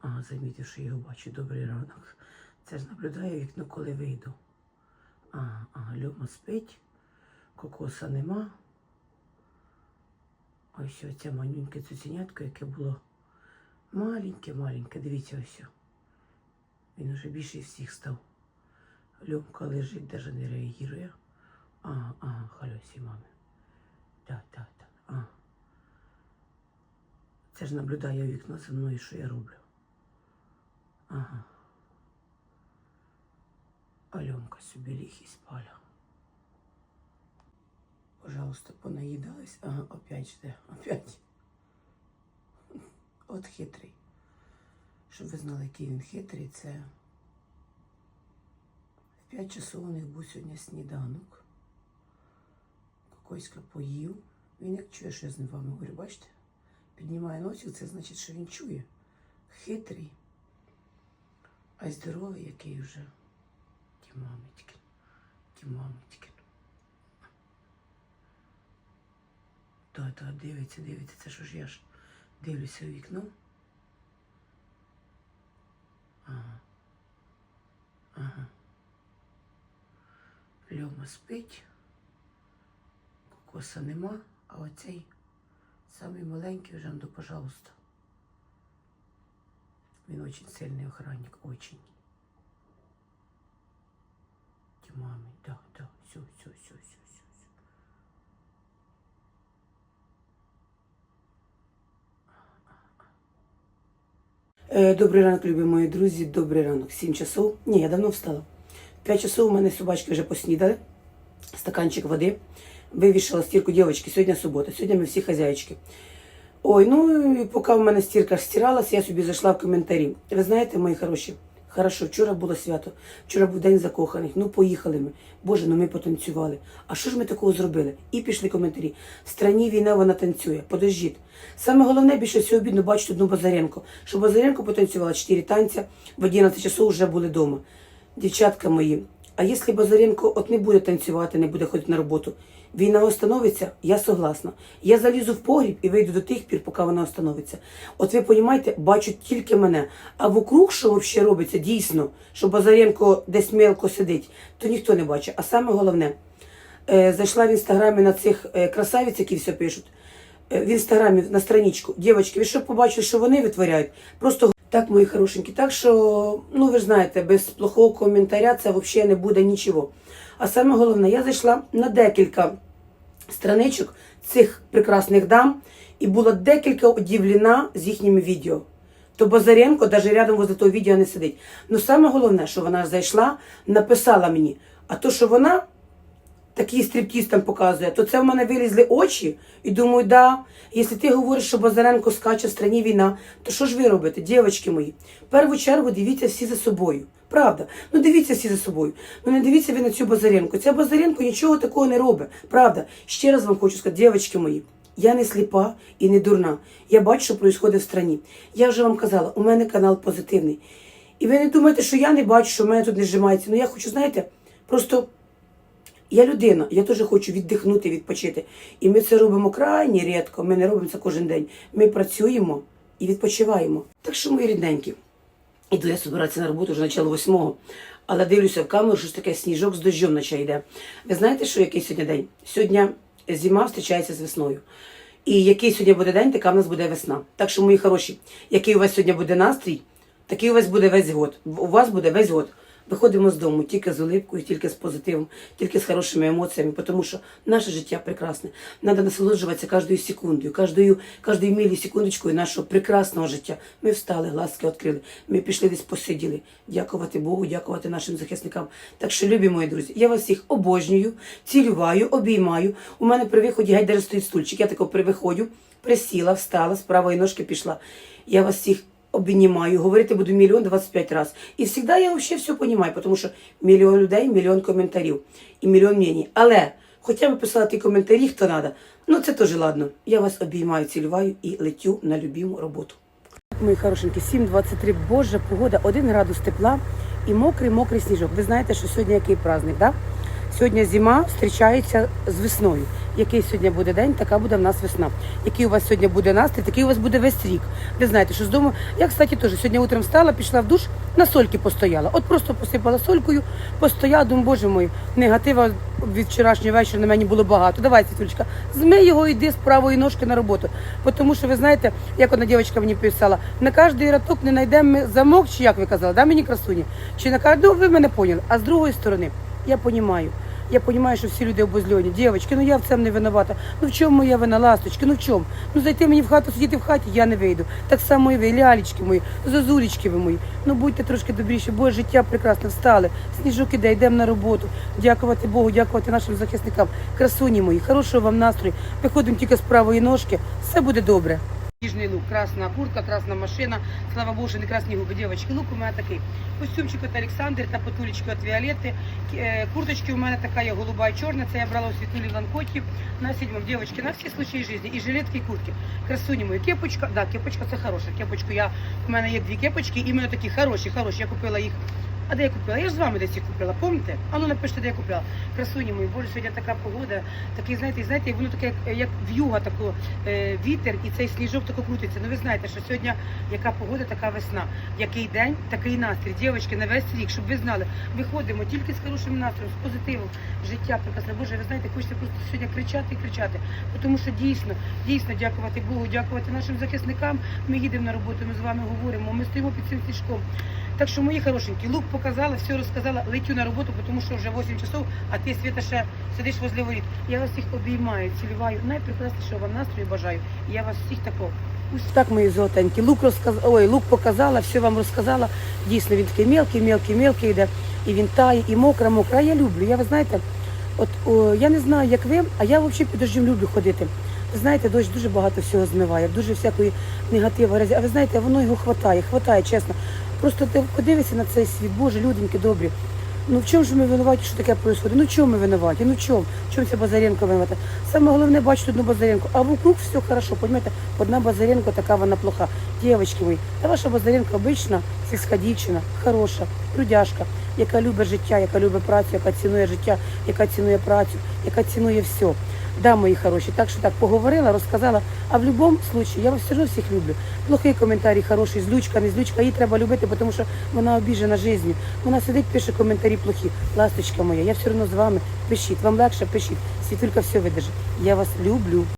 ага, замітив, що його бачу. Добрий ранок. Це ж наблюдаю вікно, коли вийду. Ага, ага, Льома спить, кокоса нема. Ось оце манюньке цуценятко, яке було маленьке, маленьке. Дивіться ось. Він уже більший всіх став. Льомка лежить, навіть не реагує. Ага, ага, халюсі мами. Так, так, так. Ага. Це ж наблюдає вікно за мною, що я роблю. Ага. Альонка собі ліг і спаля. Пожалуйста, понаїдались. Ага, опять жде, опять. От хитрий. Щоб ви знали, який він хитрий, це в 5 часов у них був сьогодні сніданок. Кокоська поїв. Він як чує, що я з ним вами говорю, бачите? Піднімає носик, це значить, що він чує. Хитрий. А й здоровий який вже. Ті мамочки. Ті мамочки. Так, так, дивиться, дивиться. Це що ж я ж дивлюся у вікно. Ага. Ага. Льома спить. Кокоса нема, а оцей самий маленький вже, ну, пожалуйста. Він очень сильний охранник, очень. Ті мами, да, да, все, все, все, все, все. Добрий ранок, любі мої друзі. Добрий ранок. 7 часов. Ні, я давно встала. 5 часов у мене собачки вже поснідали. Стаканчик води. Вивішала стірку дівчатки. Сьогодні субота. Сьогодні ми всі хазяїчки. Ой, ну і поки в мене стірка стиралася, я собі зайшла в коментарі. Ви знаєте, мої хороші, хорошо, вчора було свято, вчора був день закоханих. Ну, поїхали ми. Боже, ну ми потанцювали. А що ж ми такого зробили? І пішли коментарі. В страні війна вона танцює. Подождіть. Саме головне, більше всього обідно бачити одну Базаренко. Що Базаренко потанцювала 4 танця, в 11 часов вже були вдома. Дівчатка мої, а якщо Базаренко от не буде танцювати, не буде ходити на роботу, війна остановиться, я согласна. Я залізу в погріб і вийду до тих пір, поки вона остановиться. От ви розумієте, бачать тільки мене. А вокруг, що взагалі робиться, дійсно, що Базаренко десь мелко сидить, то ніхто не бачить. А саме головне, е, зайшла в інстаграмі на цих е, красавиць, які все пишуть. Е, В інстаграмі на страничку. Дівчатки, ви що побачили, що вони витворяють? Просто так, мої хорошенькі. Так що, ну ви ж знаєте, без плохого коментаря це взагалі не буде нічого. А саме головне, я зайшла на декілька страничок цих прекрасних дам і була декілька удивлена з їхніми відео. То Базаренко навіть рядом возле того відео не сидить. Ну саме головне, що вона зайшла, написала мені. А то, що вона такий стриптіз там показує, то це в мене вилізли очі і думаю, да, якщо ти говориш, що Базаренко скаче в страні війна, то що ж ви робите, дівчатки мої? В першу чергу дивіться всі за собою. Правда, ну дивіться всі за собою. Ну не дивіться ви на цю Базаренко. Ця Базаренко нічого такого не робить. Правда, ще раз вам хочу сказати, дівчатки мої. Я не сліпа і не дурна. Я бачу, що відбувається в страні. Я вже вам казала, у мене канал позитивний. І ви не думаєте, що я не бачу, що в мене тут не зжимається. Ну я хочу, знаєте, просто я людина, я теж хочу віддихнути, відпочити. І ми це робимо крайні рідко, ми не робимо це кожен день. Ми працюємо і відпочиваємо. Так що, мої рідненькі, іду я збиратися на роботу вже начало восьмого, але дивлюся в камеру, що ж таке сніжок з дощом наче йде. Ви знаєте, що який сьогодні день? Сьогодні зима зустрічається з весною. І який сьогодні буде день, така в нас буде весна. Так що, мої хороші, який у вас сьогодні буде настрій, такий у вас буде весь год. У вас буде весь год. Виходимо з дому тільки з улипкою, тільки з позитивом, тільки з хорошими емоціями, тому що наше життя прекрасне. Треба насолоджуватися кожною секундою, кожною, кожною мілісекундочкою нашого прекрасного життя. Ми встали, глазки відкрили, ми пішли десь посиділи. Дякувати Богу, дякувати нашим захисникам. Так що, любі мої друзі, я вас всіх обожнюю, цілюваю, обіймаю. У мене при виході даже стоїть стульчик. Я тако при виходю, присіла, встала, з правої ножки пішла. Я вас всіх обнімаю, говорити буду мільйон 25 разів. І завжди я взагалі все розумію, тому що мільйон людей, мільйон коментарів і мільйон мнень. Але хоча б писала ті коментарі, хто треба, ну це теж ладно. Я вас обіймаю, цілюваю і летю на любиму роботу. Мої хорошенькі, 7.23, боже, погода, 1 градус тепла і мокрий, мокрий сніжок. Ви знаєте, що сьогодні який праздник, да? Сьогодні зима зустрічається з весною. Який сьогодні буде день, така буде в нас весна. Який у вас сьогодні буде настрій, такий у вас буде весь рік. Ви знаєте, що з дому. Я, кстати, теж сьогодні утром встала, пішла в душ, на сольки постояла. От просто посипала солькою, постояла, думаю, боже мой, негатива від вчорашнього вечора на мені було багато. Давай, Світулечка, змий його, йди з правої ножки на роботу. Тому що ви знаєте, як одна дівчинка мені писала, на кожний рядок не знайдемо замок, чи як ви казали, да, мені красуні? Чи на кожну, ви мене поняли. А з другої сторони, я розумію. Я розумію, що всі люди обозльоні. Дівчатки, ну я в цьому не винувата. Ну в чому моя вина, ласточки, ну в чому? Ну зайти мені в хату, сидіти в хаті, я не вийду. Так само і ви, лялечки мої, зозулечки ви мої. Ну будьте трошки добріші, бо життя прекрасне, встали. Сніжок іде, йдемо на роботу. Дякувати Богу, дякувати нашим захисникам. Красуні мої, хорошого вам настрою. Виходимо тільки з правої ножки, все буде добре. Ніжний лук, красна куртка, красна машина. Слава що не красні губи. Дівчатки, лук у мене такий. Костюмчик від Олександр та потулечки від Віолетти. Е, Курточки у мене така є голуба і чорна. Це я брала у Світулі Ланкоті на седьмом. Дівчатки, на всі случаї житті. І жилетки, і куртки. Красуні мої. Кепочка, да, кепочка це хороша. Кепочку я, у мене є дві кепочки, іменно такі хороші, хороші. Я купила їх. А де я купила? Я ж з вами десь їх купила, пам'ятаєте? А ну напишіть, де я купила. Красуні мої, боже, сьогодні така погода, такий, знаєте, знаєте, воно таке, як, як в'юга, тако, е, вітер і цей сніжок тако крутиться. Ну ви знаєте, що сьогодні яка погода, така весна. Який день, такий настрій. Дівчатки, на весь рік, щоб ви знали, виходимо тільки з хорошим настроєм, з позитивом. Життя прекрасне. Боже, ви знаєте, хочеться просто сьогодні кричати і кричати. Тому що дійсно, дійсно дякувати Богу, дякувати нашим захисникам. Ми їдемо на роботу, ми з вами говоримо, ми стоїмо під цим сніжком. Так що, мої хорошенькі, лук показала, все розказала, летю на роботу, тому що вже 8 часов, а ти, Світа, ще сидиш возле воріт. Я вас всіх обіймаю, цілюваю. Найпрекраснішого вам настрою бажаю. Я вас всіх такого. Ось так, мої золотенькі. Лук розказ... Ой, лук показала, все вам розказала. Дійсно, він такий мелкий, мелкий, мелкий йде. І він тає, і мокра, мокра. Я люблю. Я ви знаєте, от о, я не знаю, як ви, а я взагалі під дощем люблю ходити. Ви знаєте, дощ дуже багато всього змиває, дуже всякої негативу. А ви знаєте, воно його хватає, хватає, чесно. Просто ти подивися на цей світ, Боже, люденьки добрі. Ну в чому ж ми винуваті, що таке відбувається? Ну в чому ми винуваті? Ну чому? В чому ця Базаренко винувата? Саме головне бачити одну Базаренко, а вокруг все хорошо, розумієте? Одна Базаренко така вона плоха. Дівчатки мої, та ваша Базаренко обична, сільська дівчина, хороша, трудяшка, яка любить життя, яка любить працю, яка цінує життя, яка цінує працю, яка цінує все. Да, мої хороші, так що так поговорила, розказала. А в будь-якому випадку я вас все одно всіх люблю. Плохий коментарі, хороший, злючка, не злючка, її треба любити, тому що вона обіжена життю. Вона сидить, пише коментарі плохі. Ласточка моя, я все одно з вами. Пишіть, вам легше, пишіть. Світулька все видержить. Я вас люблю.